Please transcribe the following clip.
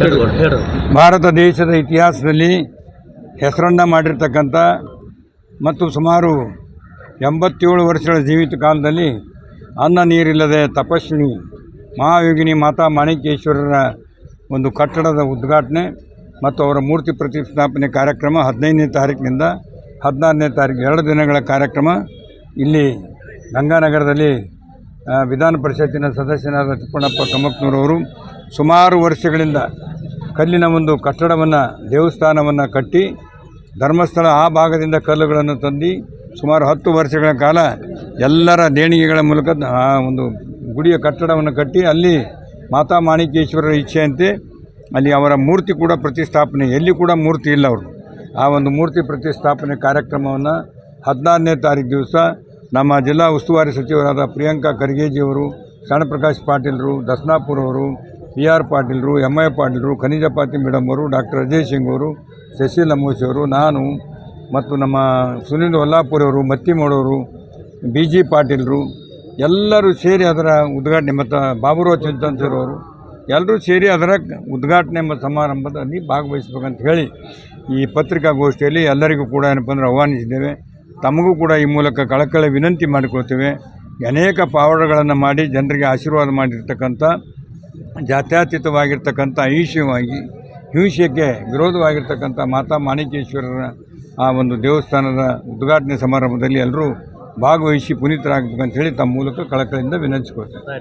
ಭಾರತ ದೇಶದ ಇತಿಹಾಸದಲ್ಲಿ ಹೆಸರನ್ನ ಮಾಡಿರ್ತಕ್ಕಂಥ ಮತ್ತು ಸುಮಾರು ಎಂಬತ್ತೇಳು ವರ್ಷಗಳ ಜೀವಿತ ಕಾಲದಲ್ಲಿ ಅನ್ನ ನೀರಿಲ್ಲದೆ ತಪಸ್ವಿನಿ ಮಹಾಯೋಗಿನಿ ಮಾತಾ ಮಾಣಿಕೇಶ್ವರರ ಒಂದು ಕಟ್ಟಡದ ಉದ್ಘಾಟನೆ ಮತ್ತು ಅವರ ಮೂರ್ತಿ ಪ್ರತಿಷ್ಠಾಪನೆ ಕಾರ್ಯಕ್ರಮ ಹದಿನೈದನೇ ತಾರೀಕಿನಿಂದ ಹದಿನಾರನೇ ತಾರೀಕು, ಎರಡು ದಿನಗಳ ಕಾರ್ಯಕ್ರಮ ಇಲ್ಲಿ ಗಂಗಾನಗರದಲ್ಲಿ ವಿಧಾನ ಪರಿಷತ್ತಿನ ಸದಸ್ಯನಾದ ತಿಪ್ಪಣ್ಣಪ್ಪ ಕಮಕ್ನೂರವರು ಸುಮಾರು ವರ್ಷಗಳಿಂದ ಕಲ್ಲಿನ ಒಂದು ಕಟ್ಟಡವನ್ನು, ದೇವಸ್ಥಾನವನ್ನು ಕಟ್ಟಿ, ಧರ್ಮಸ್ಥಳ ಆ ಭಾಗದಿಂದ ಕಲ್ಲುಗಳನ್ನು ತಂದು ಸುಮಾರು ಹತ್ತು ವರ್ಷಗಳ ಕಾಲ ಎಲ್ಲರ ದೇಣಿಗೆಗಳ ಮೂಲಕ ಆ ಒಂದು ಗುಡಿಯ ಕಟ್ಟಡವನ್ನು ಕಟ್ಟಿ, ಅಲ್ಲಿ ಮಾತಾ ಮಾಣಿಕೇಶ್ವರರ ಇಚ್ಛೆಯಂತೆ ಅಲ್ಲಿ ಅವರ ಮೂರ್ತಿ ಕೂಡ ಪ್ರತಿಷ್ಠಾಪನೆ, ಎಲ್ಲಿ ಕೂಡ ಮೂರ್ತಿ ಇಲ್ಲ ಅವರು ಆ ಒಂದು ಮೂರ್ತಿ ಪ್ರತಿಷ್ಠಾಪನೆ ಕಾರ್ಯಕ್ರಮವನ್ನು ಹದಿನಾರನೇ ತಾರೀಕು ದಿವಸ ನಮ್ಮ ಜಿಲ್ಲಾ ಉಸ್ತುವಾರಿ ಸಚಿವರಾದ ಪ್ರಿಯಾಂಕಾ ಖರ್ಗೆಜಿಯವರು ಶರಣಪ್ರಕಾಶ್ ಪ್ರಕಾಶ್ ಪಾಟೀಲರು ಅವರು ಪಿ ಆರ್ ಪಾಟೀಲ್ರು ಎಂ ಐ ಪಾಟೀಲ್ರು ಖನಿಜಪಾತಿ ಮೇಡಮ್ ಅವರು, ಡಾಕ್ಟರ್ ಅಜಯ್ ಸಿಂಗ್ ಅವರು ಅಮೋಶ್ ಅವರು, ನಾನು ಮತ್ತು ನಮ್ಮ ಸುನಿಲ್ ವಲ್ಲಾಪುರ್ ಅವರು ಮತ್ತಿಮೋಡವರು ಬಿ ಜಿ ಪಾಟೀಲ್ರು, ಎಲ್ಲರೂ ಸೇರಿ ಅದರ ಉದ್ಘಾಟನೆ ಮತ್ತು ಬಾಬುರಾವ್ ಅವರು, ಎಲ್ಲರೂ ಸೇರಿ ಅದರ ಉದ್ಘಾಟನೆ ಮತ್ತು ಸಮಾರಂಭದಲ್ಲಿ ಭಾಗವಹಿಸ್ಬೇಕಂತ ಹೇಳಿ ಈ ಪತ್ರಿಕಾಗೋಷ್ಠಿಯಲ್ಲಿ ಎಲ್ಲರಿಗೂ ಕೂಡ ಏನಪ್ಪ ಅಂದ್ರೆ ಆಹ್ವಾನಿಸಿದ್ದೇವೆ. ತಮಗೂ ಕೂಡ ಈ ಮೂಲಕ ಕಳಕಳಿ ವಿನಂತಿ ಮಾಡಿಕೊಳ್ತೇವೆ. ಅನೇಕ ಪಾವಡಗಳನ್ನು ಮಾಡಿ ಜನರಿಗೆ ಆಶೀರ್ವಾದ ಮಾಡಿರ್ತಕ್ಕಂಥ ಜಾತ್ಯತೀತವಾಗಿರ್ತಕ್ಕಂಥ ಐಶ್ಯವಾಗಿ ಹಿಂಸೆಗೆ ವಿರೋಧವಾಗಿರ್ತಕ್ಕಂಥ ಮಾತಾ ಮಾಣಿಕೇಶ್ವರರ ಆ ಒಂದು ದೇವಸ್ಥಾನದ ಉದ್ಘಾಟನೆ ಸಮಾರಂಭದಲ್ಲಿ ಎಲ್ಲರೂ ಭಾಗವಹಿಸಿ ಪುನೀತರಾಗಬೇಕಂತ ಹೇಳಿ ತಮ್ಮ ಮೂಲಕ ಕಳಕಳಿಯಿಂದ ವಿನಂತಿಸ್ಕೊಳ್ತೇವೆ